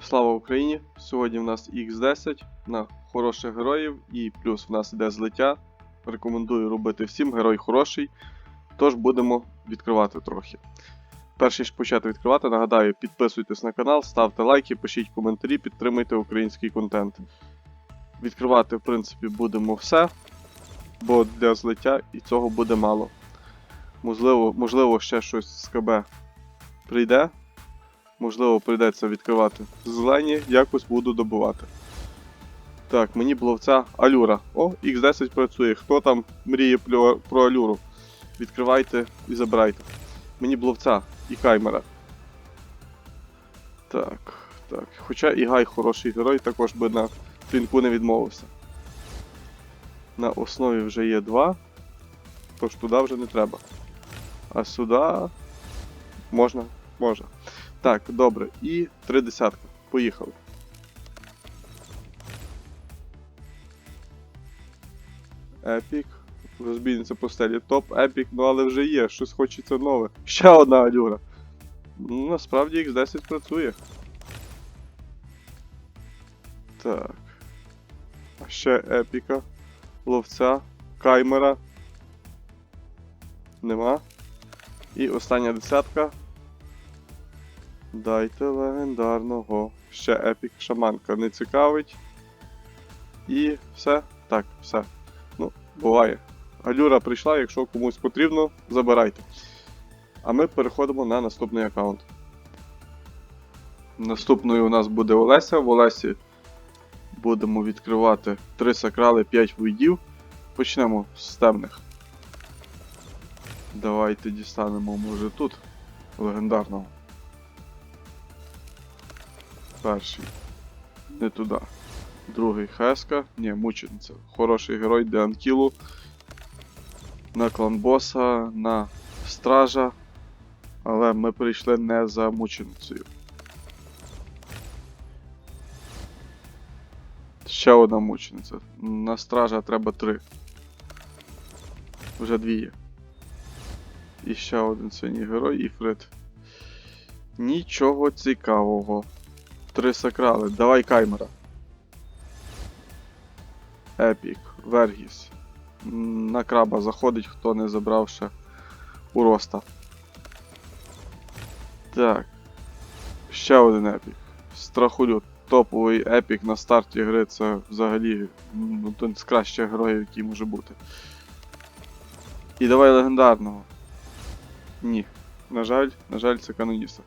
Слава Україні! Сьогодні в нас X10 на хороших героїв і плюс в нас іде злиття. Рекомендую робити всім, герой хороший. Тож будемо відкривати трохи. Перш ніж почати відкривати, нагадаю, підписуйтесь на канал, ставте лайки, пишіть коментарі, підтримуйте український контент. Відкривати, в принципі, будемо все, бо для злиття і цього буде мало. Можливо, можливо ще щось з КБ прийде, Можливо, прийдеться відкривати зелені, якось буду добувати. Так, мені бловця Алюра. О, X10 працює. Хто там мріє про, Алюру? Відкривайте і забирайте. Мені бловця і каймера. Так, так. Хоча і Гай хороший герой, також би на пінку не відмовився. На основі вже є два. Тож туди вже не треба. А сюди можна, можна. Так, добре. І три десятка. Поїхали. Епік. Розбійниця по стелі. Топ, епік, ну але вже є, щось хочеться нове. Ще одна алюра. Ну, насправді X10 працює. Так. А ще епіка. Ловця. Каймера. Нема. І остання десятка. Дайте легендарного. Ще епік шаманка не цікавить. І все. Так, все. Ну, буває. Алюра прийшла, якщо комусь потрібно, забирайте. А ми переходимо на наступний аккаунт. Наступною у нас буде Олеся. В Олесі будемо відкривати 3 сакрали, 5 войдів. Почнемо з темних. Давайте дістанемо, може, тут легендарного. Перший. Не туди. Другий Хеска. Ні, мучениця. Хороший герой для Анкілу. На клан боса, на стража. Але ми прийшли не за мученицею. Ще одна мучениця. На стража треба три. Вже дві є. І ще один синій герой, Іфрит. Нічого цікавого. Три сакрали. Давай каймера. Епік. Вергіс. На краба заходить, хто не забрав ще уроста. Так. Ще один епік. Страхулют. Топовий епік на старті гри це взагалі ну, один з кращих героїв, який може бути. І давай легендарного. Ні. На жаль, на жаль, це каноніста.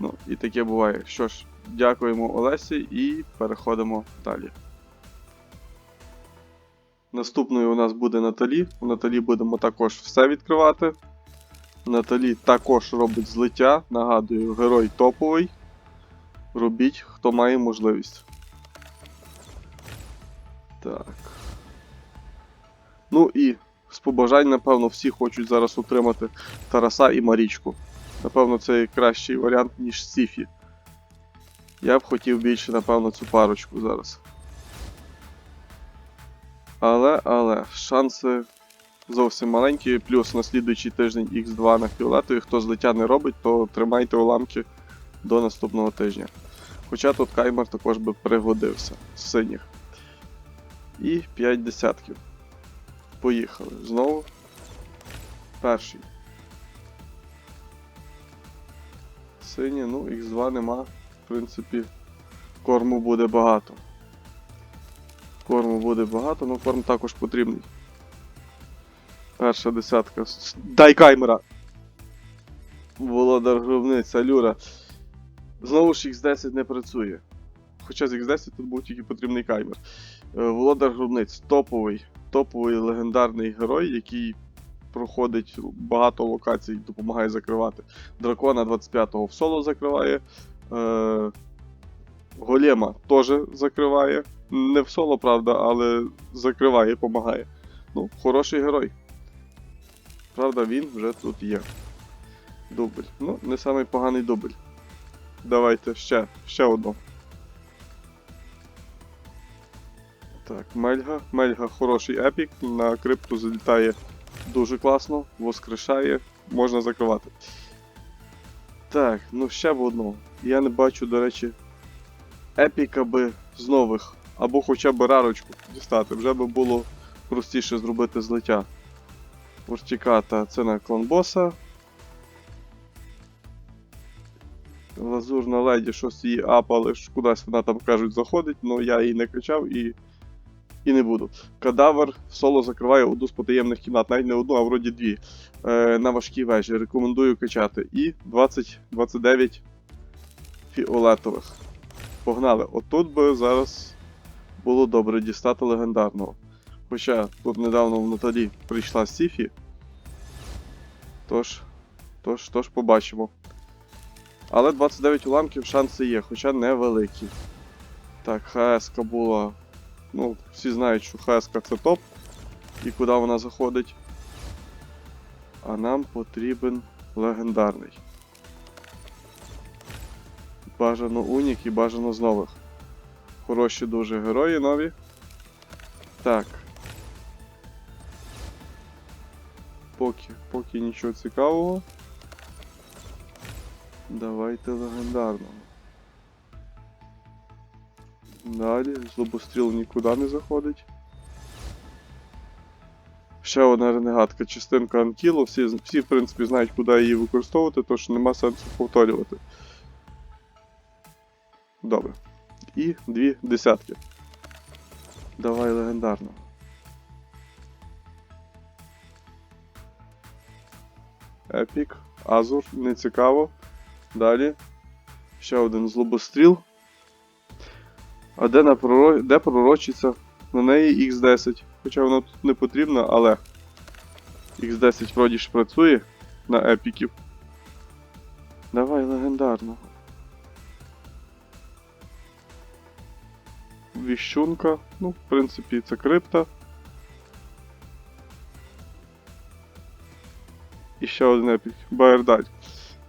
Ну, і таке буває. Що ж, дякуємо Олесі і переходимо далі. Наступною у нас буде Наталі. У Наталі будемо також все відкривати. Наталі також робить злиття. Нагадую, герой топовий. Робіть, хто має можливість. Так. Ну і з побажань, напевно, всі хочуть зараз отримати Тараса і Марічку. Напевно, це кращий варіант, ніж Сіфі. Я б хотів більше, напевно, цю парочку зараз. Але, але, шанси зовсім маленькі, плюс на слідуючий тиждень X2 на фіолетові. Хто злиття не робить, то тримайте уламки до наступного тижня. Хоча тут каймер також би пригодився з синіх. І 5 десятків. Поїхали. Знову. Перший. Сині, ну, Х2 нема. В принципі, корму буде багато. Корму буде багато, але корм також потрібний. Перша десятка. Дай каймера! Володар гробниця, Люра. Знову ж X10 не працює. Хоча з X10 тут був тільки потрібний каймер. Е, Володар гробниць топовий, топовий легендарний герой, який проходить багато локацій, допомагає закривати. Дракона 25-го в соло закриває. Е, Голема теж закриває. Не в соло, правда, але закриває, допомагає. Ну, хороший герой. Правда, він вже тут є. Дубль. Ну, не самий поганий дубль. Давайте ще, ще одну. Так, Мельга. Мельга хороший епік, на крипту залітає дуже класно, воскрешає, можна закривати. Так, ну ще в одну. Я не бачу, до речі, епіка би з нових, або хоча б рарочку дістати. Вже би було простіше зробити злиття. Уртіката це на клан Лазурна леді щось її апали, кудись вона там кажуть заходить, але я її не кричав і, і не буду. Кадавр соло закриває одну з потаємних кімнат, навіть не одну, а вроді дві. Е, на важкій вежі. Рекомендую качати. І 20-29 фіолетових. Погнали. Отут би зараз було добре дістати легендарного. Хоча тут недавно в Наталі прийшла Сіфі. Тож, тож, тож побачимо. Але 29 уламків шанси є, хоча невеликі. Так, ХСК була. Ну, всі знають, що ХСК це топ. І куди вона заходить. А нам потрібен легендарний. Бажано унік і бажано з нових. Хороші дуже герої нові. Так. Поки, поки нічого цікавого. Давайте легендарного. Далі, злобостріл нікуди не заходить. Ще одна ренегатка, частинка Анкілу. Всі, всі, в принципі, знають, куди її використовувати, тож нема сенсу повторювати. Добре. І дві десятки. Давай легендарно. Епік. Азур, не цікаво. Далі. Ще один злобостріл. А де, на проро... де пророчиться? На неї X10. Хоча вона тут не потрібна, але X10 вроді ж працює на епіків. Давай легендарного. Віщунка. Ну, в принципі, це крипта. І ще один епік. Байердаль.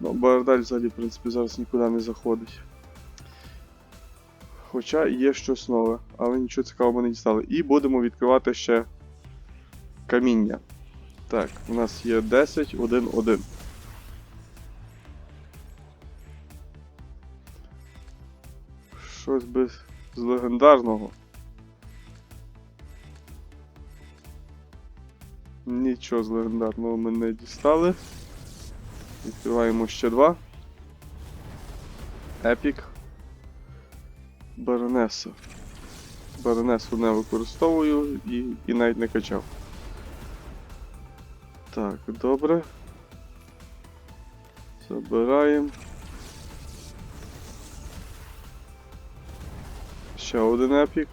Ну, Байердаль взагалі, в принципі, зараз нікуди не заходить. Хоча є щось нове, але нічого цікавого ми не дістали. І будемо відкривати ще каміння. Так, у нас є 10, 1, 1. Щось би з легендарного. Нічого з легендарного ми не дістали. Відкриваємо ще два. Епік. Баронеса. Баронесу не використовую і, і навіть не качав. Так, добре. Забираємо. Ще один епік.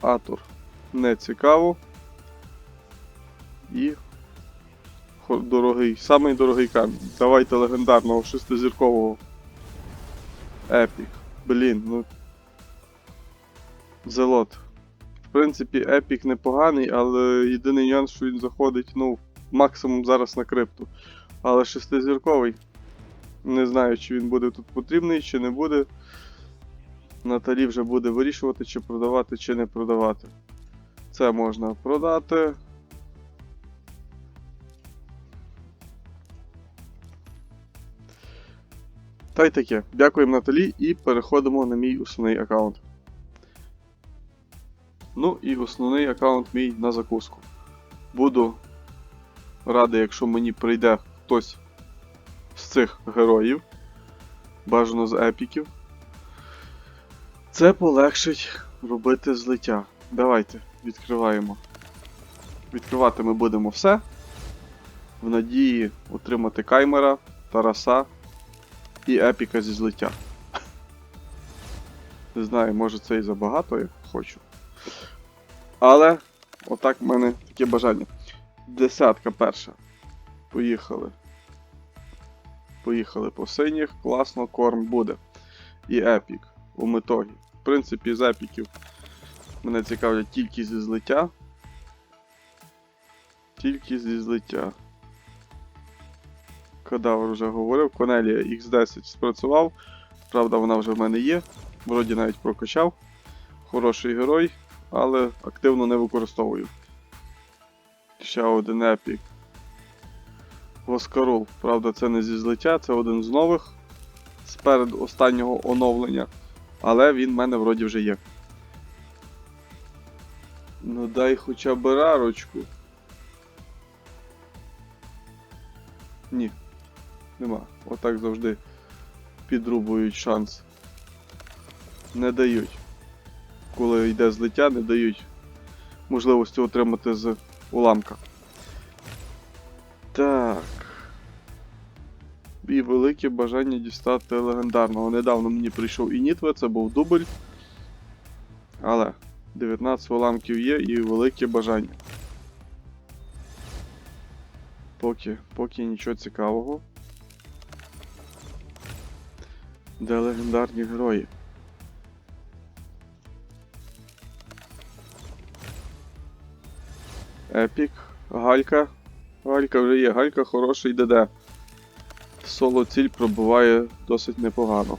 Атор. Не цікаво. І дорогий, самий дорогий камінь. Давайте легендарного шестизіркового. Епік. Блін, ну. Зелот. В принципі, епік непоганий, але єдиний нюанс, що він заходить, ну, максимум зараз на крипту. Але шестизірковий. Не знаю, чи він буде тут потрібний, чи не буде. Наталі вже буде вирішувати, чи продавати, чи не продавати. Це можна продати. Та й таке. Дякуємо Наталі і переходимо на мій основний аккаунт. Ну і основний аккаунт мій на закуску. Буду радий, якщо мені прийде хтось з цих героїв. Бажано з епіків. Це полегшить робити злиття. Давайте відкриваємо. Відкривати ми будемо все. В надії отримати каймера, Тараса і епіка зі злиття. Не знаю, може це і забагато, як хочу. Але отак в мене таке бажання. Десятка перша. Поїхали. Поїхали по синіх, класно, корм буде. І епік у метогі. В принципі, з епіків мене цікавлять тільки зі злиття. Тільки зі злиття. Кадавр вже говорив, Конелія X10 спрацював. Правда, вона вже в мене є. Вроді навіть прокачав. хороший герой, але активно не використовую. Ще один епік. Воскарул. Правда, це не зі злиття, це один з нових сперед останнього оновлення. Але він в мене вроді вже є. Ну дай хоча б рарочку. Ні. Нема. Отак завжди підрубують шанс. Не дають. Коли йде злиття, не дають можливості отримати з уламка. Так. І велике бажання дістати легендарного. Недавно мені прийшов і Нітве, це був дубль. Але 19 уламків є і велике бажання. Поки, поки нічого цікавого. Де легендарні герої? Епік, Галька. Галька вже є, Галька хороший ДД. Соло ціль пробуває досить непогано.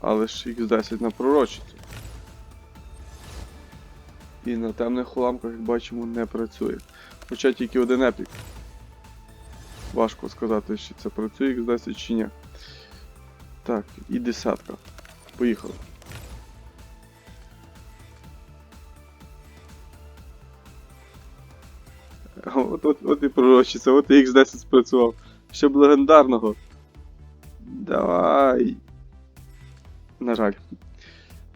Але ж X10 на пророчицю. І на темних уламках, як бачимо, не працює. Хоча тільки один епік. Важко сказати, чи це працює X10 чи ні. Так, і десятка. Поїхали. От, от, от і пророчиця, от і X10 спрацював. Щоб легендарного. Давай. На жаль.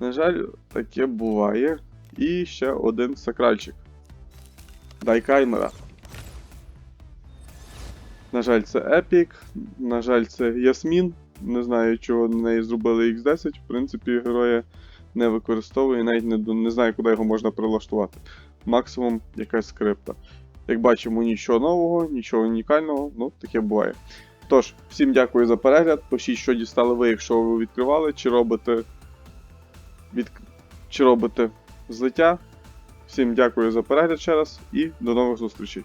На жаль, таке буває. І ще один сакральчик. Дай каймера. На жаль, це Епік. На жаль, це Ясмін. Не знаю, чого на неї зробили X10. В принципі, героя не використовую, навіть не, не знаю, куди його можна прилаштувати. Максимум якась скрипта. Як бачимо, нічого нового, нічого унікального, ну таке буває. Тож, всім дякую за перегляд. Пишіть, що дістали ви, якщо ви відкривали, чи робите від... чи робите злиття. Всім дякую за перегляд ще раз і до нових зустрічей.